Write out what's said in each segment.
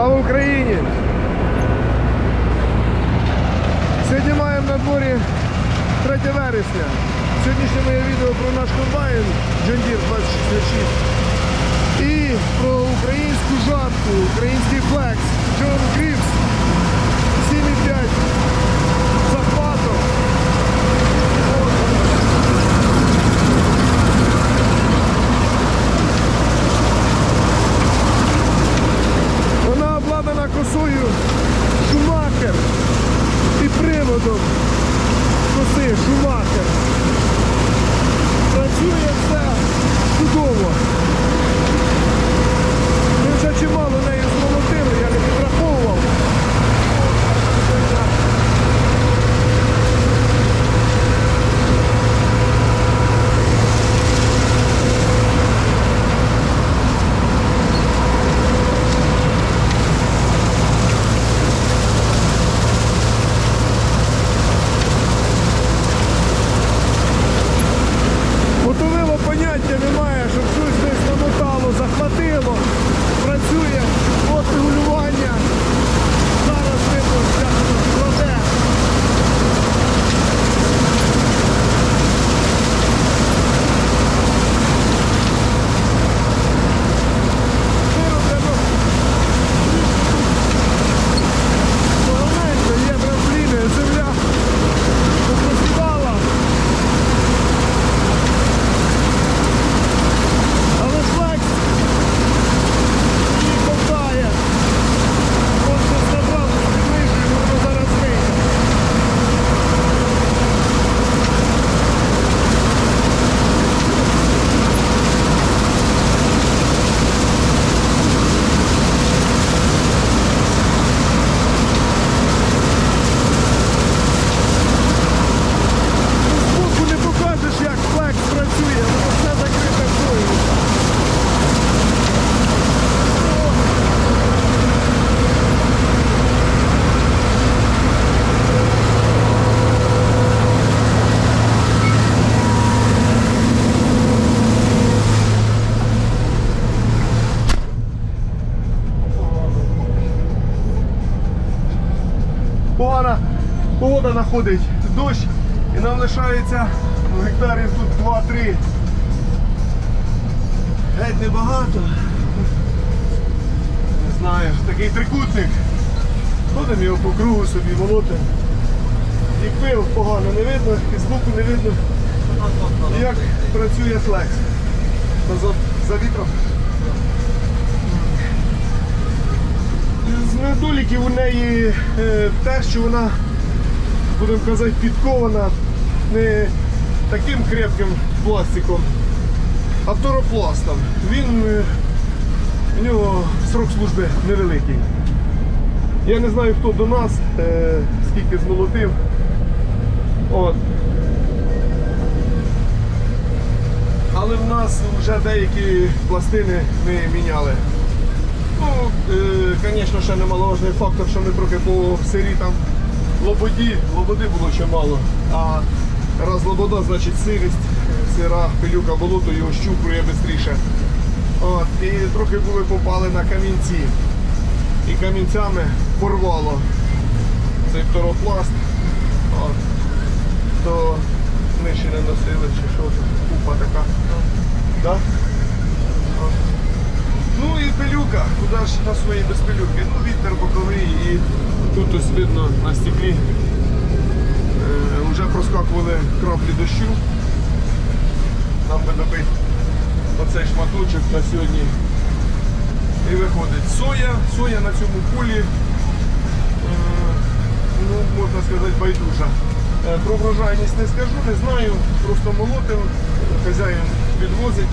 Слава Україні! Сьогодні маємо на дворі 3 вересня. Сьогоднішнє моє відео про наш комбайн Deere 2066 і про українську жатку, український флекс John Gripps погода находить дощ і нам лишається ну, гектарів тут 2-3. Геть небагато. Не знаю, такий трикутник. Ходимо його по кругу собі молотимо. І пил погано не видно, і збоку не видно, як працює флекс. За вітром. З недоліків у неї е, те, що вона, будемо казати, підкована не таким крепким пластиком, а второпластом. Він е, у нього срок служби невеликий. Я не знаю, хто до нас, е, скільки змолотив. От. Але в нас вже деякі пластини ми міняли. Ну, звісно, ще немаловажний фактор, що ми трохи по сирі там лободі, лободи було чимало. А раз лобода, значить сирість, сира, пилюка, болото його щупрує швидше. І трохи були попали на камінці. І камінцями порвало цей второпласт. От. То ми ще не носили, чи що тут, купа така. Да? От. Ну і пилюка, куди ж на своїй без пилюки? Ну вітер боковий і тут ось видно на стеклі. Е, вже проскакували краплі дощу. Нам би добити оцей шматочок на сьогодні. І виходить соя, соя на цьому полі, е, ну, можна сказати, байдужа. Е, Про врожайність не скажу, не знаю, просто молотив, хазяїн підвозить.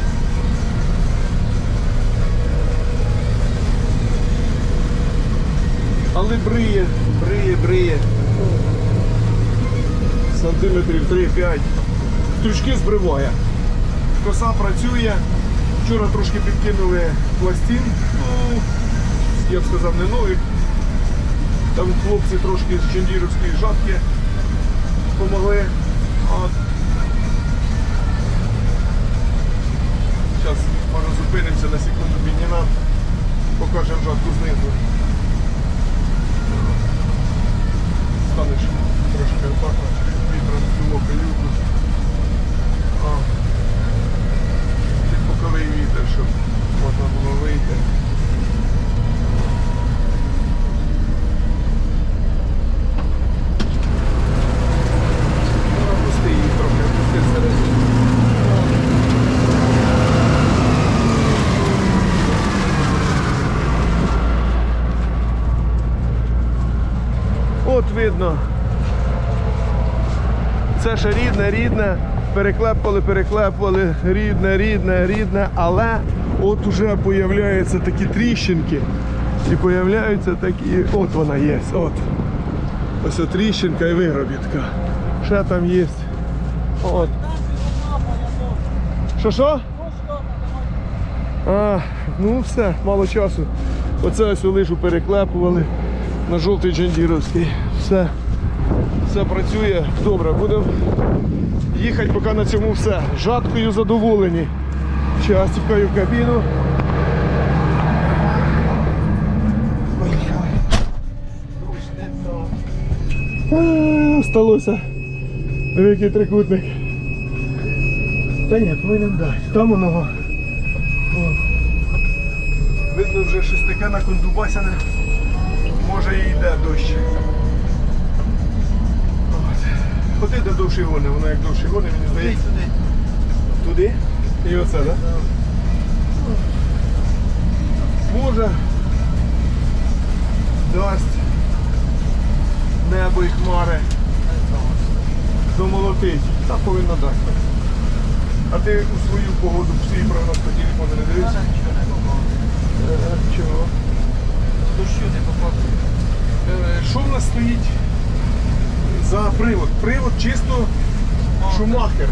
Але бриє, бриє, бриє. Сантиметрів 3-5. Стручки збриває. Коса працює. Вчора трошки підкинули пластин. Ну, я б сказав, не нових. Там хлопці трошки з чендірівської жатки допомогли. Зараз зупинимося на секунду піднімемо, покажемо жатку знизу. Станеш трошки отак от вітром було каюку. А, Під боковий вітер, щоб можна було вийти. Ну, опусти її трохи, опусти всередину. От видно. Це ще рідне, рідне. Переклепували, переклепували, рідне, рідне, рідне, але от уже появляються такі тріщинки. І появляються такі. От вона є. От. Ось от тріщинка і виробітка. Ще там є. От. Що що? А, ну все, мало часу. Оце ось лижу переклепували на жовтий джандіровський. Все. Все працює добре. Будемо їхати поки на цьому все. Жаткою задоволені. Час тікаю в кабіну. Сталося. Диви, який трикутник. Та ні, повинен дати. Там воно. Видно вже щось таке накондубасяне. Може і йде дощ. Ходи де довший гони, воно як довший гони, мені здається. Туди? І оце, так? Може дасть небо і хмари домолотить. Та повинно дати. А ти у свою погоду свій прогноз по телефону не дивився? Е, Чого? Дощу не. Е, Що в нас стоїть за привод? Привод чисто Шумахер.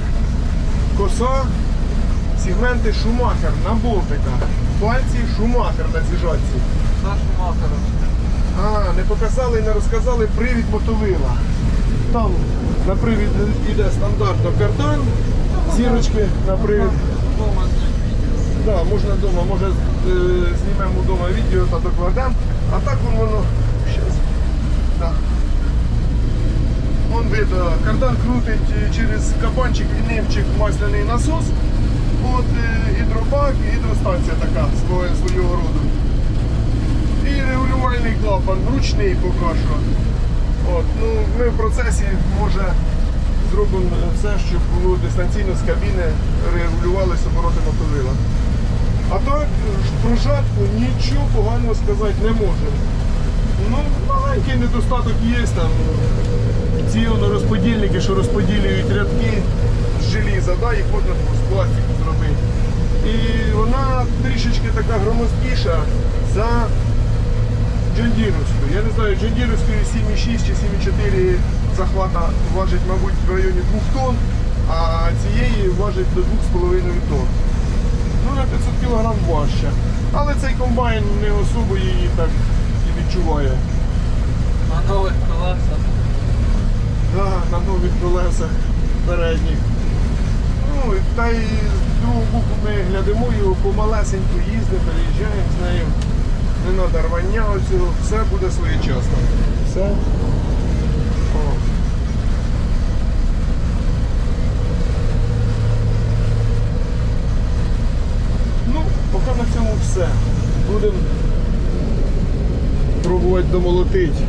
Коса, сегменти Шумахер на болтиках. Пальці Шумахер на цій жатці. Сашу А, не показали і не розказали привід мотовила. Там на привід йде стандартно кардан, зірочки на привід. Да, можна вдома, може е, знімемо вдома відео та докладемо. А так вон воно. Щас. Да. Вон видно, кардан крутить е, через кабанчик, лінивчик, масляний насос. От е, гідробак, гідростанція така свого, роду. І регулювальний клапан, ручний поки що. От, ну, ми в процесі може зробимо все, щоб було дистанційно з кабіни регулювалися обороти мотовила. А так про жатку нічого поганого сказати не можемо. Ну, маленький недостаток є там. Ці розподільники, що розподілюють рядки з желіза, да, їх можна з пластику зробити. І вона трішечки така громоздкіша за Джондіровською. Я не знаю, Джондіровської 7,6 чи 7,4 захвата важить, мабуть, в районі 2 тонн, а цієї важить до 2,5 тонн. Ну, на 500 кг важче. Але цей комбайн не особо її так і відчуває. на нових колесах. На нових колесах передніх. Ну, та й з другого боку ми глядимо його помалесенько їздимо, переїжджаємо з нею. Не треба рвання оцього, все буде своєчасно. Все. О. Ну, поки на цьому все. Будемо пробувати домолотити.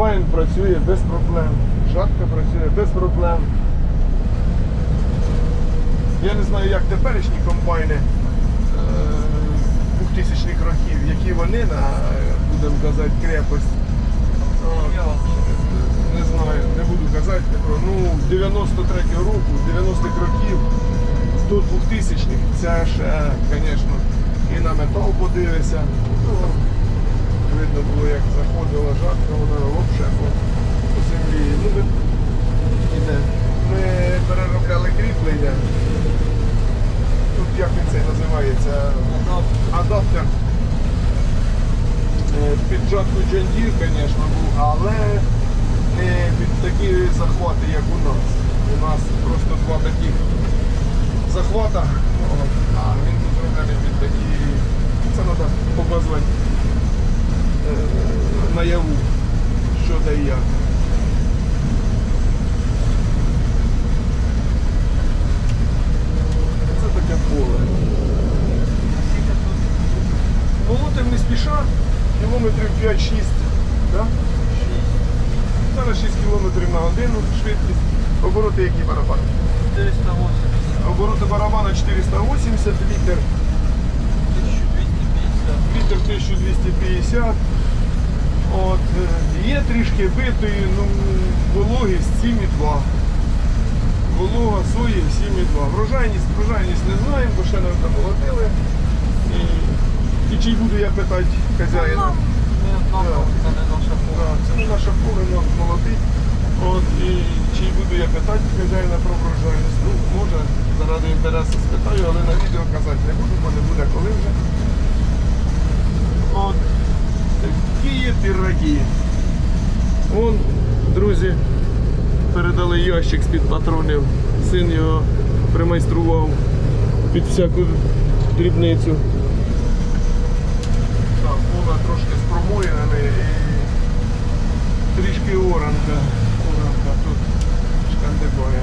Комбайн працює без проблем. Жатка працює без проблем. Я не знаю, як теперішні комбайни е, 2000-х років, які вони на, е, будемо казати, крепость. Не знаю, не буду казати. Ну, з 93-го року, з 90-х років до 2000-х це ще, звісно, і на метал подивися. Видно було, як заходила жатка, вона взагалі по, землі. Ну, ми, іде. ми переробляли кріплення. Тут як він це називається? Адаптер. Е, Під жатку John Deere, звісно, був, але не під такі захвати, як у нас. У нас просто два таких захвата, а він Тобто 46 км на годину швидкість. Обороти які барабани? 480. Обороти барабана 480, літр. 1250. Вітер 1250. От, е, Є трішки битої, ну, вологість 7,2. Волога сої 7,2. Врожайність, врожайність не знаємо, бо ще не молотили. І, і чи буду я питати хазяїна. Ну, це не наша пора. це поле но молодить. От, і чи буду я питати хазяїна про врожайність? Ну, може, заради інтересу спитаю, але на відео казати не буду, бо не буде коли вже. От. Такі є. Вон, друзі, передали ящик з-під патронів. Син його примайстрував під всяку дрібницю. Поле трошки спромоєне і трішки оранка. Оранка тут шкандибає.